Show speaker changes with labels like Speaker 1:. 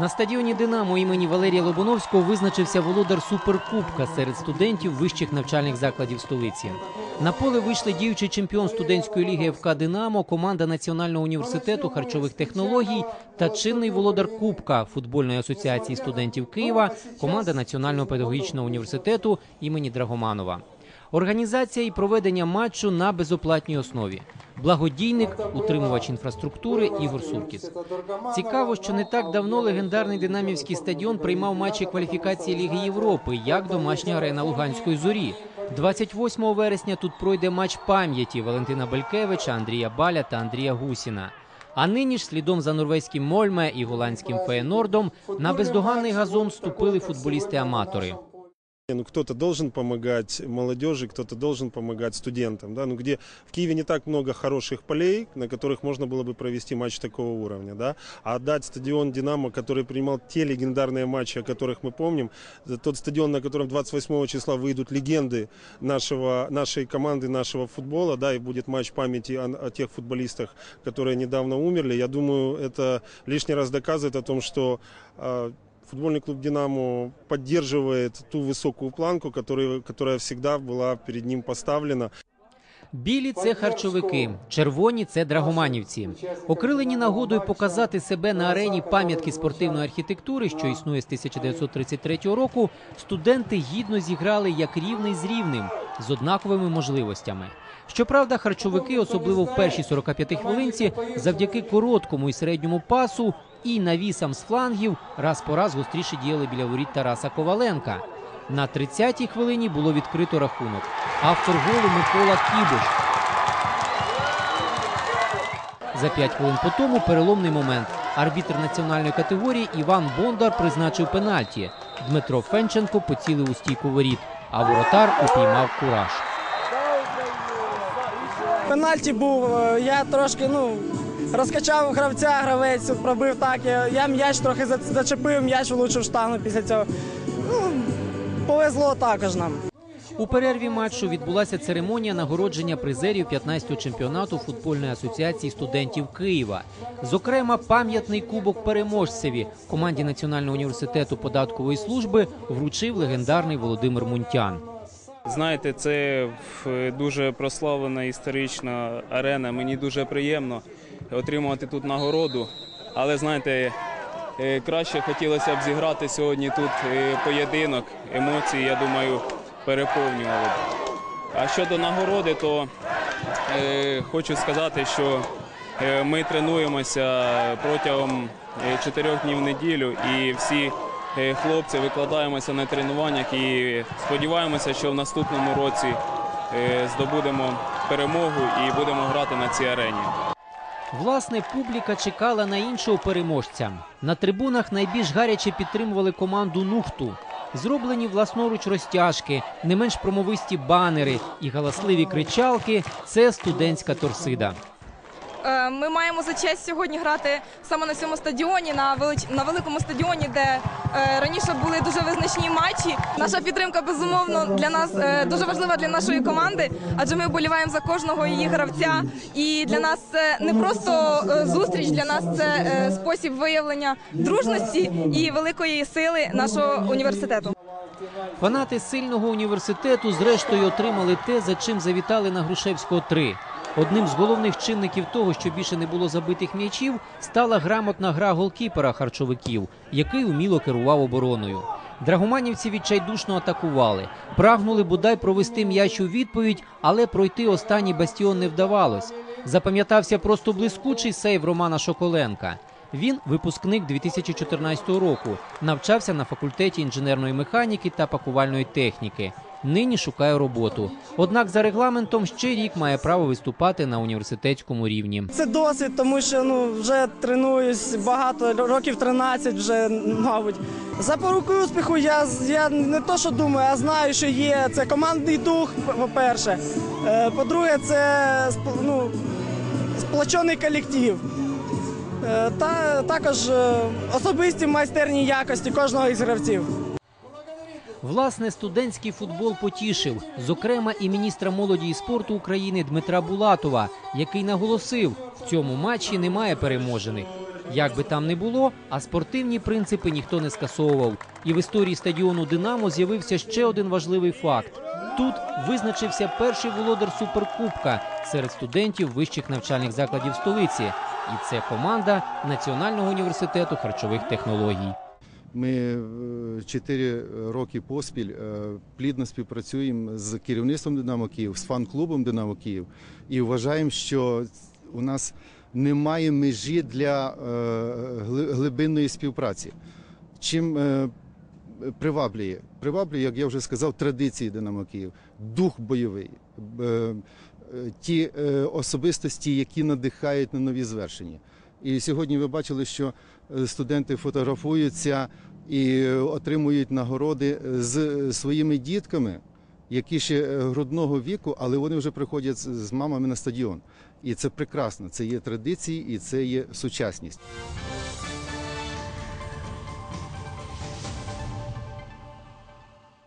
Speaker 1: На стадіоні Динамо імені Валерія Лобановського визначився володар суперкубка серед студентів вищих навчальних закладів столиці. На поле вийшли діючий чемпіон студентської ліги ФК Динамо, команда Національного університету харчових технологій та чинний володар Кубка футбольної асоціації студентів Києва, команда Національного педагогічного університету імені Драгоманова. Організація і проведення матчу на безоплатній основі. Благодійник, утримувач інфраструктури Ігор Суркіс. Цікаво, що не так давно легендарний динамівський стадіон приймав матчі кваліфікації Ліги Європи як домашня арена Луганської зорі. 28 вересня тут пройде матч пам'яті Валентина Белькевича, Андрія Баля та Андрія Гусіна. А нині ж слідом за норвезьким Мольме і голландським Феєнордом на бездоганний газон ступили футболісти-аматори.
Speaker 2: Ну, кто-то должен помогать молодежи, кто-то должен помогать студентам. Да? Ну, где в Киеве не так много хороших полей, на которых можно было бы провести матч такого уровня. Да? А отдать стадион «Динамо», который принимал те легендарные матчи, о которых мы помним, тот стадион, на котором 28 числа выйдут легенды нашего, нашей команды, нашего футбола, да, и будет матч памяти о, о тех футболистах, которые недавно умерли, я думаю, это лишний раз доказывает о том, что а, Футбольный клуб «Динамо» поддерживает ту высокую планку, которая, которая всегда была перед ним поставлена.
Speaker 1: Білі це харчовики, червоні це драгоманівці. Окрилені нагодою показати себе на арені пам'ятки спортивної архітектури, що існує з 1933 року. Студенти гідно зіграли як рівний з рівним з однаковими можливостями. Щоправда, харчовики, особливо в першій 45 хвилинці, завдяки короткому і середньому пасу і навісам з флангів, раз по раз гостріше діяли біля воріт Тараса Коваленка. На 30-й хвилині було відкрито рахунок. Автор голу Микола Кібуш. За 5 хвилин по тому переломний момент. Арбітр національної категорії Іван Бондар призначив пенальті. Дмитро Фенченко поцілив у стійку воріт, а воротар упіймав кураж.
Speaker 3: Пенальті був, е, я трошки ну, розкачав гравця, гравець пробив так. Я, м'яч трохи зачепив, м'яч влучив штангу після цього. Ну, повезло також нам.
Speaker 1: У перерві матчу відбулася церемонія нагородження призерів 15-го чемпіонату футбольної асоціації студентів Києва. Зокрема, пам'ятний кубок переможцеві команді Національного університету податкової служби вручив легендарний Володимир Мунтян.
Speaker 4: Знаєте, це дуже прославлена історична арена. Мені дуже приємно отримувати тут нагороду. Але знаєте, е, краще хотілося б зіграти сьогодні тут е, поєдинок. Емоції, я думаю, переповнювали. А щодо нагороди, то е, хочу сказати, що ми тренуємося протягом чотирьох днів в неділю і всі хлопці викладаємося на тренуваннях і сподіваємося, що в наступному році здобудемо перемогу і будемо грати на цій арені.
Speaker 1: Власне, публіка чекала на іншого переможця. На трибунах найбільш гаряче підтримували команду Нухту. Зроблені власноруч розтяжки, не менш промовисті банери і галасливі кричалки це студентська торсида.
Speaker 5: Е, Ми маємо за честь сьогодні грати саме на цьому стадіоні, на велич... на великому стадіоні, де е, раніше були дуже визначні матчі. Наша підтримка безумовно для нас е, дуже важлива для нашої команди, адже ми вболіваємо за кожного її гравця. І для нас це не просто зустріч, для нас це спосіб виявлення дружності і великої сили нашого університету.
Speaker 1: Фанати сильного університету зрештою отримали те, за чим завітали на Грушевського 3. Одним з головних чинників того, що більше не було забитих м'ячів, стала грамотна гра голкіпера харчовиків, який уміло керував обороною. Драгоманівці відчайдушно атакували, прагнули бодай провести м'яч у відповідь, але пройти останній бастіон не вдавалось. Запам'ятався просто блискучий сейв Романа Шоколенка. Він випускник 2014 року, навчався на факультеті інженерної механіки та пакувальної техніки. Нині шукає роботу. Однак за регламентом ще рік має право виступати на університетському рівні.
Speaker 3: Це досвід, тому що ну, вже тренуюсь багато, років 13 вже, мабуть. Запорукою успіху я, я не то, що думаю, а знаю, що є. Це командний дух, по-перше. Е, По-друге, це ну, сплочений колектив. Е, Та також е, особисті майстерні якості кожного із гравців.
Speaker 1: Власне, студентський футбол потішив, зокрема, і міністра молоді і спорту України Дмитра Булатова, який наголосив, в цьому матчі немає переможених. Як би там не було, а спортивні принципи ніхто не скасовував. І в історії стадіону Динамо з'явився ще один важливий факт: тут визначився перший володар суперкубка серед студентів вищих навчальних закладів столиці. І це команда Національного університету харчових технологій.
Speaker 6: Ми е, чотири роки поспіль е, плідно співпрацюємо з керівництвом Динамо Київ, з фан-клубом Динамо Київ і вважаємо, що у нас немає межі для е, глибинної співпраці. Чим приваблює? Приваблює, як я вже сказав, традиції Динамо Київ, дух бойовий, ті особистості, які надихають на нові звершення. І сьогодні ви бачили, що е, студенти фотографуються і отримують нагороди з своїми дітками, які ще е, грудного віку, але вони вже приходять з мамами на стадіон. І це прекрасно. Це є традиції і це є сучасність.